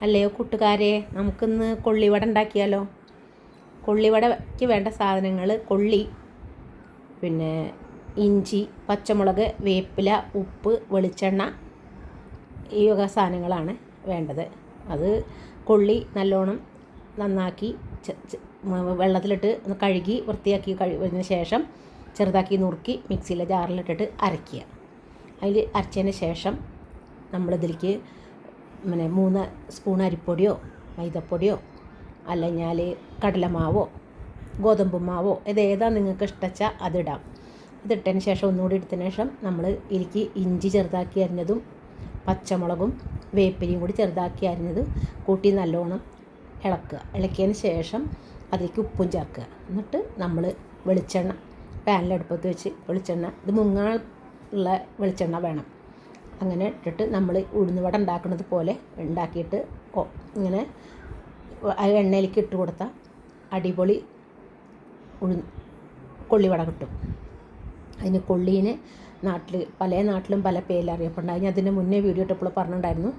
അല്ലയോ കൂട്ടുകാരെ നമുക്കിന്ന് കൊള്ളിവട ഉണ്ടാക്കിയാലോ? കൊള്ളിവടയ്ക്ക് വേണ്ട സാധനങ്ങൾ കൊള്ളി പിന്നെ ഇഞ്ചി പച്ചമുളക് വേപ്പില ഉപ്പ് വെളിച്ചെണ്ണ ഈ വക സാധനങ്ങളാണ് വേണ്ടത്. അത് കൊള്ളി നല്ലോണം നന്നാക്കി വെള്ളത്തിലിട്ട് ഒന്ന് കഴുകി വൃത്തിയാക്കി കഴിഞ്ഞ ശേഷം ചെറുതാക്കി നുറുക്കി മിക്സിയിലെ ജാറിലിട്ടിട്ട് അരയ്ക്കുക. അതിൽ അരച്ചതിന് ശേഷം നമ്മളിതിലേക്ക് പിന്നെ മൂന്ന് സ്പൂൺ അരിപ്പൊടിയോ മൈദപ്പൊടിയോ അല്ലെങ്കിൽ കടലമാവോ ഗോതമ്പ് മാവോ ഇത് ഏതാ നിങ്ങൾക്ക് ഇഷ്ടച്ചാൽ അതിടാം ഇതിട്ടതിന് ശേഷം ഒന്നുകൂടി എടുത്തതിന് ശേഷം നമ്മൾ ഇതിലേക്ക് ഇഞ്ചി ചെറുതാക്കി അരിഞ്ഞതും പച്ചമുളകും വേപ്പിലയും കൂടി ചെറുതാക്കി അരിഞ്ഞത് കൂട്ടി നല്ലോണം ഇളക്കുക. ഇളക്കിയതിന് ശേഷം അതിലേക്ക് ഉപ്പും ചേർക്കുക. എന്നിട്ട് നമ്മൾ വെളിച്ചെണ്ണ പാനിലടുപ്പത്ത് വെച്ച് വെളിച്ചെണ്ണ ഇത് മുങ്ങാൻ ഉള്ള വെളിച്ചെണ്ണ വേണം. അങ്ങനെ ഇട്ടിട്ട് നമ്മൾ ഉഴുന്നുവട ഉണ്ടാക്കുന്നത് പോലെ ഉണ്ടാക്കിയിട്ട് ഇങ്ങനെ ആ എണ്ണയിലേക്ക് ഇട്ട് കൊടുത്താൽ അടിപൊളി ഉഴു കൊള്ളിവട കിട്ടും. അതിന് കൊള്ളീനെ നാട്ടിൽ പല നാട്ടിലും പല പേരിൽ അറിയപ്പെടുന്നുണ്ട് ഞാൻ അതിന്റെ മുന്നേ വീഡിയോ ഇട്ടപ്പോൾ പറഞ്ഞിട്ടുണ്ടായിരുന്നു.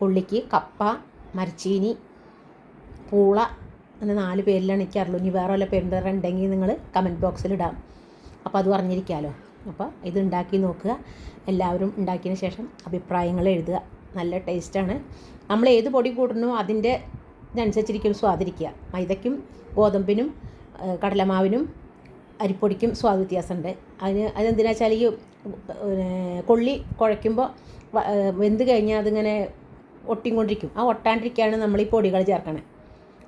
കൊള്ളിക്ക് കപ്പ മരച്ചീനി പൂള എന്ന നാല് പേരിലാണ് എനിക്ക് അറിയുള്ളൂ. ഇനി വേറെ വല്ല പേരുണ്ടെങ്കിൽ നിങ്ങൾ കമന്റ് ബോക്സിൽ ഇടാം. അപ്പോൾ അത് പറഞ്ഞിരിക്കാമല്ലോ അപ്പോൾ ഇത് ഉണ്ടാക്കി നോക്കുക. എല്ലാവരും ഉണ്ടാക്കിയതിന് ശേഷം അഭിപ്രായങ്ങൾ എഴുതുക. നല്ല ടേസ്റ്റാണ് നമ്മൾ ഏത് പൊടി കൂടണോ അതിന്റെ ഇതനുസരിച്ചിരിക്കും സ്വാദിരിക്കുക. മൈദയ്ക്കും ഗോതമ്പിനും കടലമാവിനും അരിപ്പൊടിക്കും സ്വാദ് വ്യത്യാസമുണ്ട്. അതിന് അതെന്തിനാ വെച്ചാൽ ഈ കൊള്ളി കുഴയ്ക്കുമ്പോൾ വെന്ത് കഴിഞ്ഞാൽ അതിങ്ങനെ ഒട്ടിക്കൊണ്ടിരിക്കും. ആ ഒട്ടാണ്ടിരിക്കുകയാണ് നമ്മൾ ഈ പൊടികൾ ചേർക്കണേ.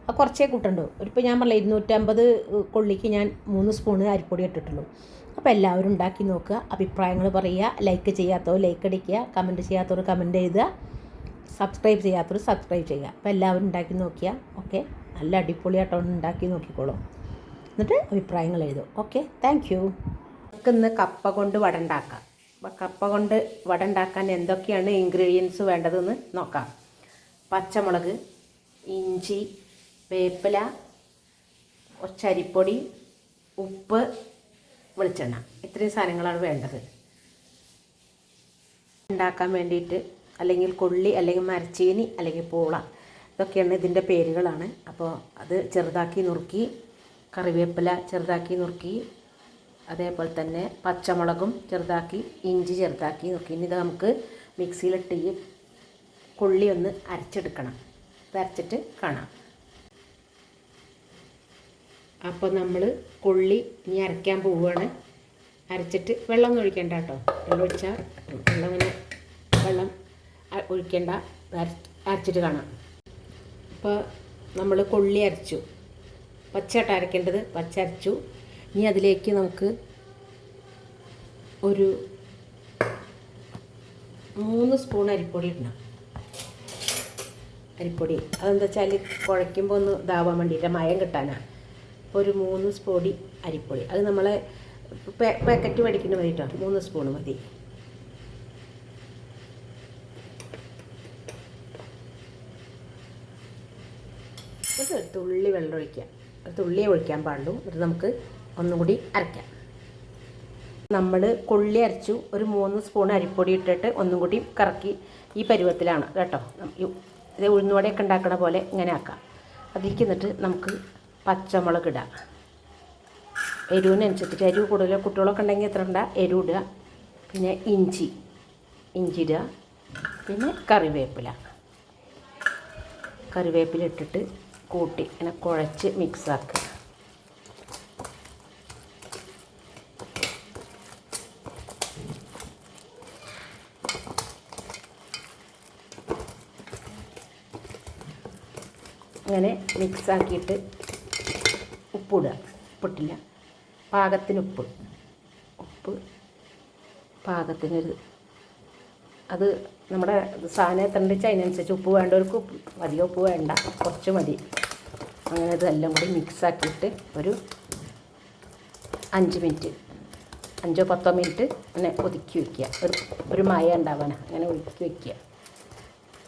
ആ കുറച്ചേ കൂട്ടുണ്ടോ. ഇപ്പോൾ ഞാൻ പറഞ്ഞില്ല ഇരുന്നൂറ്റമ്പത് കൊള്ളിക്ക് ഞാൻ മൂന്ന് സ്പൂണ് അരിപ്പൊടി ഇട്ടിട്ടുള്ളൂ. അപ്പോൾ എല്ലാവരും ഉണ്ടാക്കി നോക്കുക അഭിപ്രായങ്ങൾ പറയുക ലൈക്ക് ചെയ്യാത്തവർ ലൈക്ക് അടിക്കുക കമന്റ് ചെയ്യാത്തവർ കമന്റ് എഴുതുക സബ്സ്ക്രൈബ് ചെയ്യാത്തവർ സബ്സ്ക്രൈബ് ചെയ്യുക. അപ്പോൾ എല്ലാവരും ഉണ്ടാക്കി നോക്കിയാൽ ഓക്കെ നല്ല അടിപൊളിയായിട്ടോ ഉണ്ടാക്കി നോക്കിക്കോളും. എന്നിട്ട് അഭിപ്രായങ്ങൾ എഴുതും ഓക്കെ താങ്ക് യു നമുക്ക് ഇന്ന് കപ്പ കൊണ്ട് വട ഉണ്ടാക്കാം. അപ്പോൾ കപ്പ കൊണ്ട് വട ഉണ്ടാക്കാൻ എന്തൊക്കെയാണ് ഇൻഗ്രീഡിയൻസ് വേണ്ടതെന്ന് നോക്കാം. പച്ചമുളക് ഇഞ്ചി വേപ്പില ചരിപ്പൊടി ഉപ്പ് വെളിച്ചെണ്ണ. ഇത്രയും സാധനങ്ങളാണ് വേണ്ടത്. ഉണ്ടാക്കാൻ വേണ്ടിയിട്ട് അല്ലെങ്കിൽ കൊള്ളി അല്ലെങ്കിൽ മരച്ചീനി അല്ലെങ്കിൽ പൂള ഇതൊക്കെയാണ് ഇതിന്റെ പേരുകളാണ്. അപ്പോൾ അത് ചെറുതാക്കി നുറുക്കി കറിവേപ്പില ചെറുതാക്കി നുറുക്കി അതേപോലെ തന്നെ പച്ചമുളകും ചെറുതാക്കി ഇഞ്ചി ചെറുതാക്കി നുറുക്കി. ഇനി ഇത് നമുക്ക് മിക്സിയിലിട്ട് ഈ കൊള്ളി ഒന്ന് അരച്ചെടുക്കണം. അരച്ചിട്ട് കാണാം. അപ്പോൾ നമ്മൾ കൊള്ളി ഇനി അരയ്ക്കാൻ പോവുകയാണ് അരച്ചിട്ട് വെള്ളം ഒന്നും ഒഴിക്കേണ്ട കേട്ടോ വെള്ളം ഒഴിച്ചാൽ വെള്ളം ഇങ്ങനെ വെള്ളം ഒഴിക്കേണ്ട. അരച്ചിട്ട് കാണാം. അപ്പോൾ നമ്മൾ കൊള്ളി അരച്ചു. പച്ചയായിട്ട് അരക്കേണ്ടത്. പച്ച അരച്ചു. ഇനി അതിലേക്ക് നമുക്ക് ഒരു മൂന്ന് സ്പൂൺ അരിപ്പൊടി ഇടണം. അരിപ്പൊടി. അതെന്താ വെച്ചാൽ കുഴയ്ക്കുമ്പോൾ ഒന്ന് ഇതാവാൻ വേണ്ടിയിട്ട് മയം കിട്ടാനാണ് ഒരു മൂന്ന് സ്പൂടി അരിപ്പൊടി. അത് നമ്മളെ പാക്കറ്റ് മേടിക്കുന്ന മതി മൂന്ന് സ്പൂൺ മതി. തുള്ളി വെള്ളം ഒഴിക്കുക. ഒരു തുള്ളിയെ ഒഴിക്കാൻ പാടുള്ളൂ. എന്നിട്ട് നമുക്ക് ഒന്നും കൂടി അരയ്ക്കാം നമ്മൾ കൊള്ളി അരച്ചു ഒരു മൂന്ന് സ്പൂൺ അരിപ്പൊടി ഇട്ടിട്ട് ഒന്നും കൂടി കറക്കി ഈ പരുവത്തിലാണ് കേട്ടോ. ഇത് ഉഴുന്നുവടയൊക്കെ ഉണ്ടാക്കണ പോലെ ഇങ്ങനെ ആക്കാം. അതിലേക്ക് നമുക്ക് പച്ചമുളക് ഇടുക എരിവിനനുസരിച്ചിട്ട് എരിവ് കൂടുതൽ കുട്ടികളൊക്കെ ഉണ്ടെങ്കിൽ എത്ര ഇടുക എരിവ് ഇടുക. പിന്നെ ഇഞ്ചി. ഇഞ്ചി ഇടുക. പിന്നെ കറിവേപ്പില. കറിവേപ്പില ഇട്ടിട്ട് കൂട്ടി ഇങ്ങനെ കുഴച്ച് മിക്സാക്കുക അങ്ങനെ മിക്സാക്കിയിട്ട് ഉപ്പിടുക ഉപ്പിട്ടില്ല. പാകത്തിന് ഉപ്പ്. ഉപ്പ് പാകത്തിനൊരു അത് നമ്മുടെ സാധനം എത്ര വെച്ചാൽ അതിനനുസരിച്ച് ഉപ്പ് വേണ്ടവർക്ക് ഉപ്പ് അധികം ഉപ്പ് വേണ്ട. കുറച്ച് മതി. അങ്ങനെ ഇതെല്ലാം കൂടി മിക്സാക്കിയിട്ട് ഒരു അഞ്ച് മിനിറ്റ് അഞ്ചോ പത്തോ മിനിറ്റ് അങ്ങനെ ഒതുക്കി വയ്ക്കുക ഒരു ഒരു മയ ഉണ്ടാവാനാ അങ്ങനെ ഒതുക്കി വയ്ക്കുക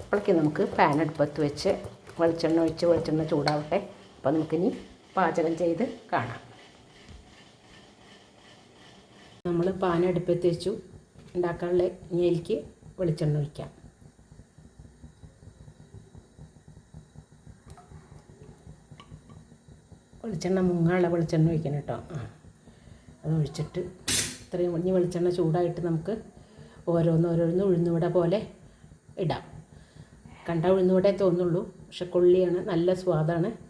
അപ്പോഴേക്ക് നമുക്ക് പാൻ അടുപ്പത്ത് വെച്ച് വെളിച്ചെണ്ണ ഒഴിച്ച് വെളിച്ചെണ്ണ ചൂടാവട്ടെ. അപ്പോൾ നമുക്കിനി പാചകം ചെയ്ത് കാണാം. നമ്മൾ പാൻ അടുപ്പത്ത് വെച്ചു. ഉണ്ടാക്കാനുള്ള ഞെലിക്ക് വെളിച്ചെണ്ണ ഒഴിക്കാം. വെളിച്ചെണ്ണ മുങ്ങാനുള്ള വെളിച്ചെണ്ണ ഒഴിക്കണം കേട്ടോ. ആ. അത് ഒഴിച്ചിട്ട് ഇത്രയും ഇനി വെളിച്ചെണ്ണ ചൂടായിട്ട് നമുക്ക് ഓരോന്ന് ഓരോന്ന് ഉഴുന്നുവിട പോലെ ഇടാം. കണ്ട ഉഴുന്നുവിടേ തോന്നുള്ളൂ. പക്ഷെ കൊള്ളിയാണ്. നല്ല സ്വാദാണ്.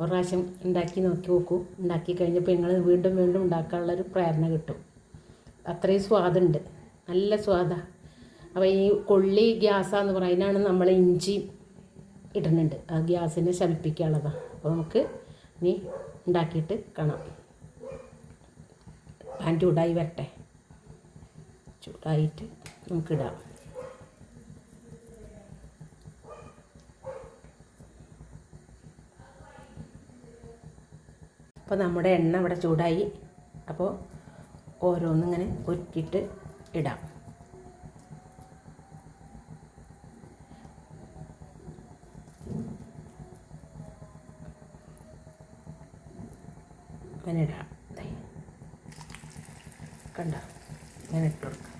ഒരു പ്രാവശ്യം ഉണ്ടാക്കി നോക്കി നോക്കൂ. ഉണ്ടാക്കി കഴിഞ്ഞപ്പോൾ നിങ്ങൾ വീണ്ടും വീണ്ടും ഉണ്ടാക്കാനുള്ളൊരു പ്രേരണ കിട്ടും. അത്രയും സ്വാദുണ്ട്. നല്ല സ്വാദാണ് അപ്പോൾ ഈ കൊള്ളി ഗ്യാസാന്ന് പറയുന്നതാണ് നമ്മൾ ഇഞ്ചി ഇടുന്നുണ്ട്. ആ ഗ്യാസിനെ ശമിപ്പിക്കാനുള്ളതാണ് അപ്പോൾ നമുക്ക് ഇനി ഉണ്ടാക്കിയിട്ട് കാണാം. പാൻ ചൂടായി വരട്ടെ. ചൂടായിട്ട് നമുക്കിടാം. അപ്പോൾ നമ്മുടെ എണ്ണ ഇവിടെ ചൂടായി. അപ്പോൾ ഓരോന്നിങ്ങനെ ഉരുക്കിയിട്ട് ഇടാം. അങ്ങനെ ഇടാം. കണ്ടോ? ഇങ്ങനെ ഇട്ട് കൊടുക്കാം.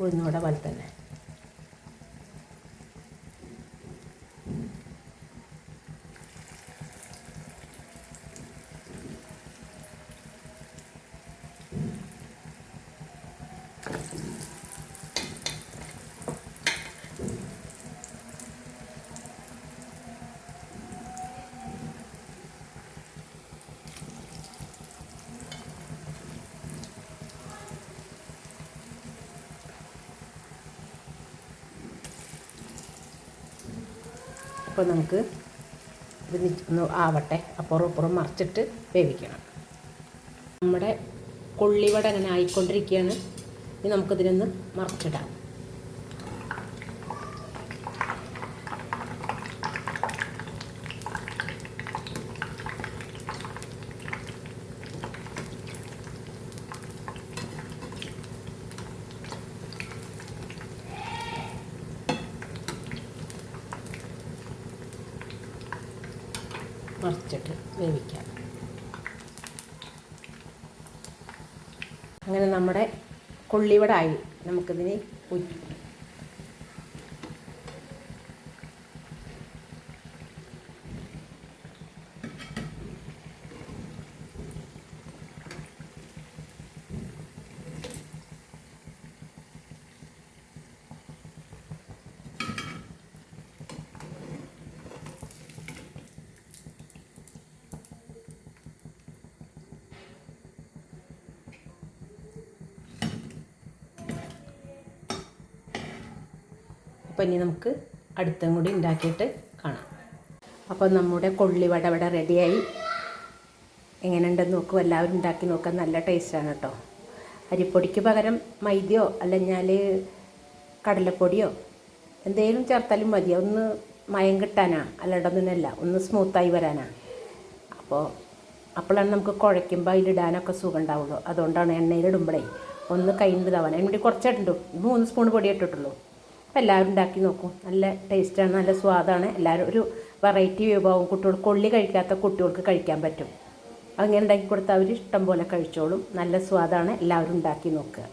ഉഴുന്നൂടെ പോലെ തന്നെ. അപ്പോൾ നമുക്ക് ഇത് ഒന്ന് ആവട്ടെ. അപ്പുറം ഇപ്പുറം മറിച്ചിട്ട് വേവിക്കണം. നമ്മുടെ കൊള്ളിവട അങ്ങനെ ആയിക്കൊണ്ടിരിക്കുകയാണ്. ഇനി നമുക്കിതിനൊന്ന് മറിച്ചിടാം. മറിച്ചിട്ട് വേവിക്കാം. അങ്ങനെ നമ്മുടെ കൊള്ളിവട ആയി നമുക്കിതിന് അപ്പോൾ ഇനി നമുക്ക് അടുത്തും കൂടി ഉണ്ടാക്കിയിട്ട് കാണാം. അപ്പോൾ നമ്മുടെ കൊള്ളിവട ഇവിടെ റെഡിയായി. എങ്ങനെയുണ്ടെന്ന് നോക്കും എല്ലാവരും ഉണ്ടാക്കി നോക്കാൻ നല്ല ടേസ്റ്റാണ് കേട്ടോ. അരിപ്പൊടിക്ക് പകരം മൈദയോ അല്ലെങ്കിൽ കടലപ്പൊടിയോ എന്തെങ്കിലും ചേർത്താലും മതി. ഒന്ന് മയം കിട്ടാനാ അല്ലാണ്ടൊന്നുമല്ല ഒന്ന് സ്മൂത്തായി വരാനാ. അപ്പോൾ അപ്പോഴാണ് നമുക്ക് കുഴയ്ക്കുമ്പോൾ അതിലിടാനൊക്കെ സുഖം ഉണ്ടാവുള്ളൂ. അതുകൊണ്ടാണ് എണ്ണയിലിടുമ്പോഴേ ഒന്ന് കൈണ്ട് തവണ. അതിന് വേണ്ടി മൂന്ന് സ്പൂൺ പൊടി ഇട്ടിട്ടുള്ളൂ. അപ്പോൾ എല്ലാവരും ഉണ്ടാക്കി നോക്കും. നല്ല ടേസ്റ്റാണ് നല്ല സ്വാദാണ്. എല്ലാവരും ഒരു വെറൈറ്റി വിഭവം കുട്ടികൾ കൊള്ളി കഴിക്കാത്ത കുട്ടികൾക്ക് കഴിക്കാൻ പറ്റും. അങ്ങനെ ഉണ്ടാക്കി കൊടുത്താൽ അവർ ഇഷ്ടം പോലെ കഴിച്ചോളും. നല്ല സ്വാദാണ് എല്ലാവരും ഉണ്ടാക്കി നോക്കുക.